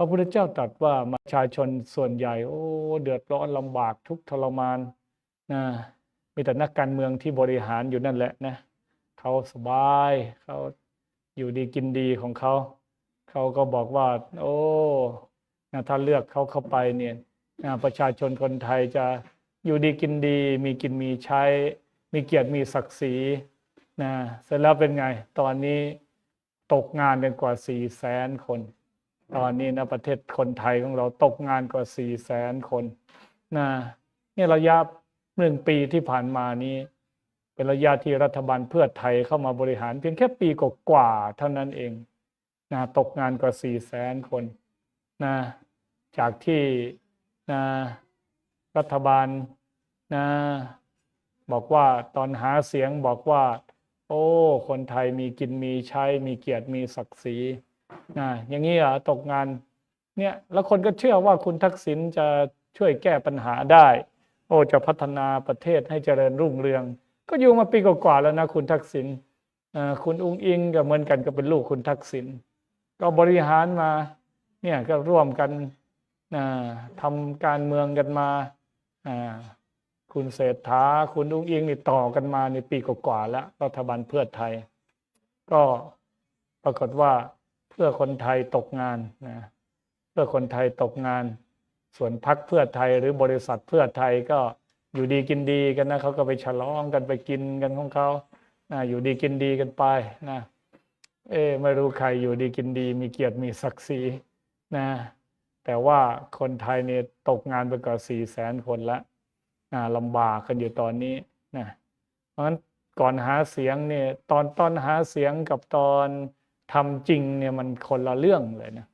พระพุทธเจ้าตรัสว่าประชาชนส่วนใหญ่ โอ้ เดือดร้อนลำบากทุกทรมานนะมีแต่นักการเมืองที่บริหารอยู่นั่นแหละนะเขาสบายเขาอยู่ดีกินดีของเขา เขาก็บอกว่า โอ้นะถ้าเลือกเขาเข้าไปเนี่ยนะประชาชนคนไทยจะอยู่ดีกินดี มีกินมีใช้ มีเกียรติมีศักดิ์ศรีนะเสร็จแล้วเป็นไง ตอนนี้ตกงานกันกว่าสี่แสนคน ตอนนี้นะประเทศคนไทยของเราตกงานกว่าสี่แสนคนนะนี่ระยะหนึ่งปีที่ผ่านมานี้ เป็นระยะที่รัฐบาลเพื่อไทยเข้ามาบริหาร เพียงแค่ปีกว่าเท่านั้นเองนะตกงานกว่าสี่แสนคนนะจากที่นะรัฐบาลนะบอกว่าตอนหาเสียงบอกว่า โอ้ คนไทยมีกินมีใช้มีเกียรติมีศักดิ์ศรี นะอย่างนี้เหรอตกงานเนี่ยแล้วคนก็เชื่อว่าคุณทักษิณจะช่วยแก้ปัญหาได้ โอ้จะพัฒนาประเทศให้เจริญรุ่งเรือง ก็อยู่มาปีกว่าแล้วนะคุณทักษิณคุณอุ้งอิงก็เหมือนกันก็เป็นลูกคุณทักษิณก็บริหารมาเนี่ยก็ร่วมกันนะทำการเมืองกันมาคุณเศรษฐาคุณอุ้งอิงนี่ต่อกันมาในปีกว่าแล้วรัฐบาลเพื่อไทย ก็ปรากฏว่า พื่อคนไทยตกงานนะเพื่อคนไทยตกงาน ส่วนพักเพื่อไทยหรือบริษัทเพื่อไทยก็อยู่ดีกินดีกันนะเขาก็ไปฉลองกันไปกินกันของเขานะอยู่ดีกินดีกันไปนะเอ๊ไม่รู้ใครอยู่ดีกินดี มีเกียรติมีศักดิ์ศรีนะแต่ว่าคนไทยเนี่ยตกงานไปกว่าสี่แสนคนละนะลำบากกันอยู่ตอนนี้นะเพราะฉะนั้นก่อนหาเสียงเนี่ยตอนตอนหาเสียงกับตอน ทำจริงเนี่ยมันคนละเรื่องเลยนะ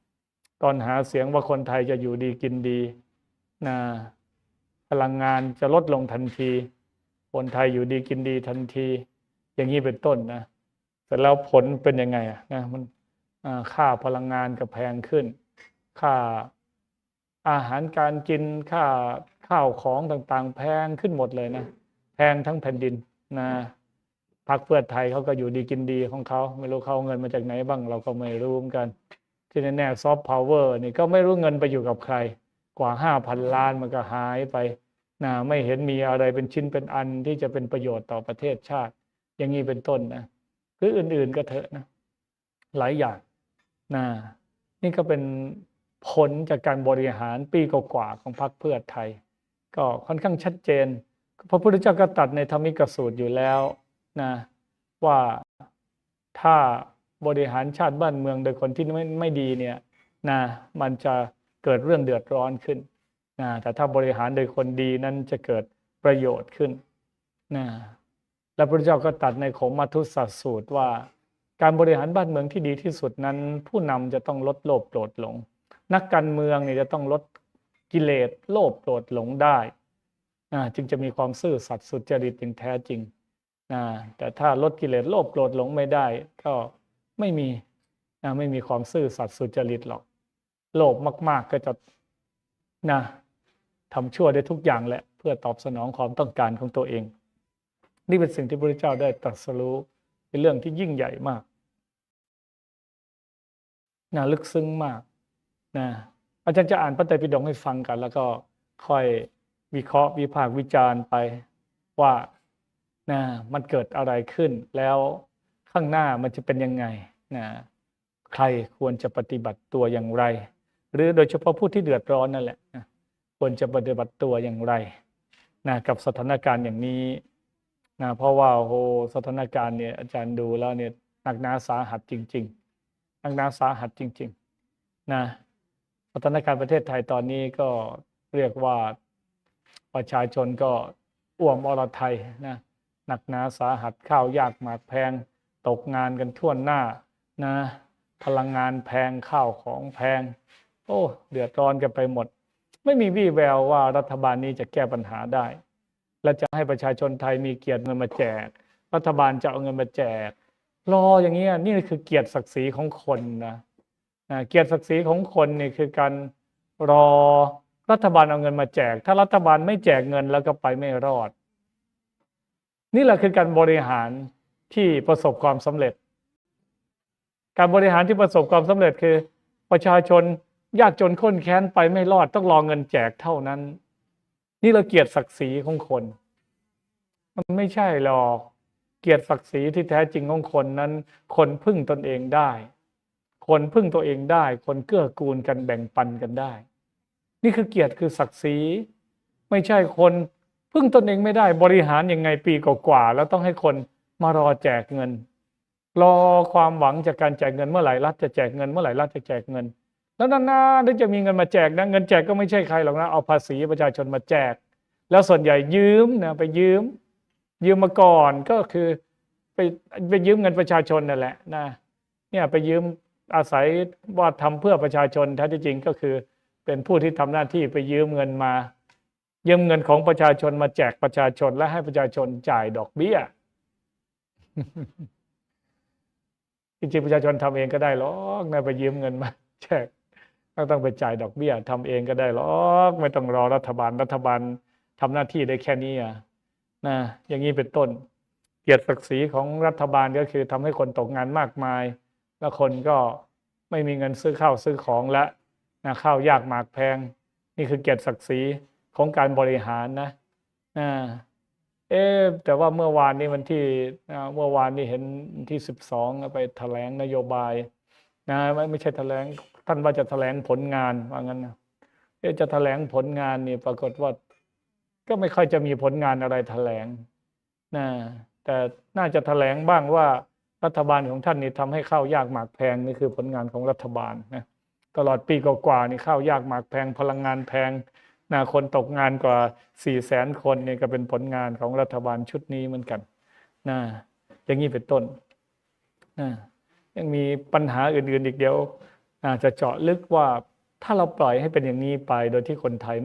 ตอนหาเสียงว่าคนไทยจะอยู่ดีกินดีนะพลังงานจะลดลงทันที คนไทยอยู่ดีกินดีทันที อย่างนี้เป็นต้นนะเสร็จแล้วผลเป็นยังไงอะนะมันค่าพลังงานก็แพงขึ้น ค่าอาหารการกินค่าข้าวของต่างๆ แพงขึ้นหมดเลยนะ แพงทั้งแผ่นดินนะ พรรคเพื่อไทยเขาก็อยู่ดีกินดีของเขาไม่รู้เขาเงินมาจากไหนบ้างเราก็ไม่รู้เหมือนกัน ที่แน่ๆซอฟต์พาวเวอร์นี่ก็ไม่รู้เงินไปอยู่กับใคร กว่าห้าพันล้านมันก็หายไปนะไม่เห็นมีอะไรเป็นชิ้นเป็นอันที่จะเป็นประโยชน์ต่อประเทศชาติ อย่างนี้เป็นต้นนะหรืออื่นๆก็เถอะนะ หลายอย่างนะนี่ก็เป็นผลจากการบริหารปีกว่าๆของพรรคเพื่อไทย ก็ค่อนข้างชัดเจนพระพุทธเจ้าก็ตัดในธรรมิกสูตรอยู่แล้ว นะว่าถ้าบริหารชาติบ้านเมืองโดยคนที่ไม่ไม่ดีเนี่ยนะมันจะเกิดเรื่องเดือดร้อนขึ้นนะแต่ถ้าบริหารโดยคนดีนั้นจะเกิดประโยชน์ขึ้นนะและพระเจ้าก็ตัดในโขมัทุสัสสูตรว่า การบริหารบ้านเมืองที่ดีที่สุดนั้น ผู้นำจะต้องลดโลภโกรธหลง นักการเมืองเนี่ยจะต้องลดกิเลสโลภโกรธหลงได้นะจึงจะมีความซื่อสัตย์สุจริตอย่างแท้จริง นะแต่ถ้าลดกิเลสโลภโกรธหลงไม่ได้ ก็ไม่มีนะไม่มีความซื่อสัตย์สุจริตหรอก โลภมาก ๆ ก็จะนะทำชั่วได้ทุกอย่างแหละ เพื่อตอบสนองความต้องการของตัวเอง นี่เป็นสิ่งที่พระเจ้าได้ตรัสรู้เป็นเรื่องที่ยิ่งใหญ่มากนะลึกซึ้งมากนะอาจารย์จะอ่านพระไตรปิฎกให้ฟังกัน แล้วก็ค่อยวิเคราะห์วิพากษ์วิจารณ์ไปว่า นะมันเกิดอะไรขึ้น แล้วข้างหน้ามันจะเป็นยังไงนะใครควรจะปฏิบัติตัวอย่างไร หรือโดยเฉพาะผู้ที่เดือดร้อนนั่นแหละควรจะปฏิบัติตัวอย่างไรนะกับสถานการณ์อย่างนี้นะเพราะว่าโอ้โหสถานการณ์เนี่ยอาจารย์ดูแล้วเนี่ยหนักหนาสาหัสจริงๆหนักหนาสาหัสจริงๆนะสถานการณ์ประเทศไทยตอนนี้ก็เรียกว่าประชาชนก็อ่วมอรไทยนะ หนักหนาสาหัสข้าวยากหมากแพง ตกงานกันทั่วหน้านะ พลังงานแพงข้าวของแพง โอ้เดือดร้อนกันไปหมด ไม่มีวี่แววว่ารัฐบาลนี้จะแก้ปัญหาได้ และจะให้ประชาชนไทยมีเกียรติเงินมาแจก รัฐบาลจะเอาเงินมาแจก รออย่างเงี้ยนี่คือเกียรติศักดิ์ศรีของคนนะเกียรติศักดิ์ศรีของคนนี่คือการรอรัฐบาลเอาเงินมาแจก ถ้ารัฐบาลไม่แจกเงินแล้วก็ไปไม่รอด นี่แหละคือการบริหารที่ประสบความสำเร็จ การบริหารที่ประสบความสำเร็จคือ ประชาชนยากจนข้นแค้นไปไม่รอดต้องรอเงินแจกเท่านั้น นี่เราเกียรติศักดิ์ศรีของคน มันไม่ใช่หรอกเกียรติศักดิ์ศรีที่แท้จริงของคนนั้น คนพึ่งตนเองได้ คนพึ่งตัวเองได้ คนเกื้อกูลกันแบ่งปันกันได้ นี่คือเกียรติคือศักดิ์ศรี ไม่ใช่คน พึ่งตนเองไม่ได้บริหารยังไงปีกว่าๆแล้วต้องให้คนมารอแจกเงิน รอความหวังจากการแจกเงินเมื่อไหร่รัฐจะแจกเงินเมื่อไหร่รัฐจะแจกเงิน แล้วนานๆถึงจะมีเงินมาแจกนะเงินแจกก็ไม่ใช่ใครหรอกนะเอาภาษีประชาชนมาแจก แล้วส่วนใหญ่ยืมนะไปยืม ยืมมาก่อนก็คือไปไปยืมเงินประชาชนนั่นแหละนะเนี่ยไปยืมอาศัยว่าทำเพื่อประชาชนแท้ที่จริงก็คือ เป็นผู้ที่ทำหน้าที่ไปยืมเงินมา ยืมเงินของประชาชนมาแจกประชาชนและให้ประชาชนจ่ายดอกเบี้ยจริงๆประชาชนทำเองก็ได้หรอกนะไปยืมเงินมาแจกไม่ต้องไปจ่ายดอกเบี้ยทำเองก็ได้หรอกไม่ต้องรอรัฐบาลรัฐบาลทำหน้าที่ได้แค่นี้อะนะอย่างนี้เป็นต้น เกียรติศักดิ์ศรีของรัฐบาลก็คือทำให้คนตกงานมากมาย แล้วคนก็ไม่มีเงินซื้อข้าวซื้อของและนะข้าวยากหมากแพง นี่คือเกียรติศักดิ์ศรี ของการบริหารนะนะเอ๊ะแต่ว่าเมื่อวานนี้วันที่เมื่อวานนี้เห็นที่สิบสองไปแถลงนโยบายนะไม่ไม่ใช่แถลงท่านว่าจะแถลงผลงานว่างั้นนะเอ๊ะจะแถลงผลงานนี่ปรากฏว่า ก็ไม่ค่อยจะมีผลงานอะไรแถลงนะแต่น่าจะแถลงบ้างว่ารัฐบาลของท่านนี่ทำให้ข้าวยากหมากแพงนี่คือผลงานของรัฐบาลนะตลอดปีกว่าๆนี่ข้าวยากหมากแพงพลังงานแพง นะคนตกงานกว่าสี่แสนคนเนี่ยก็เป็นผลงานของรัฐบาลชุดนี้เหมือนกันนะอย่างนี้เป็นต้นนะยังมีปัญหาอื่นๆอีกเดียวอาจจะเจาะลึกว่าถ้าเราปล่อยให้เป็นอย่างนี้ไปโดยที่คนไทยไม่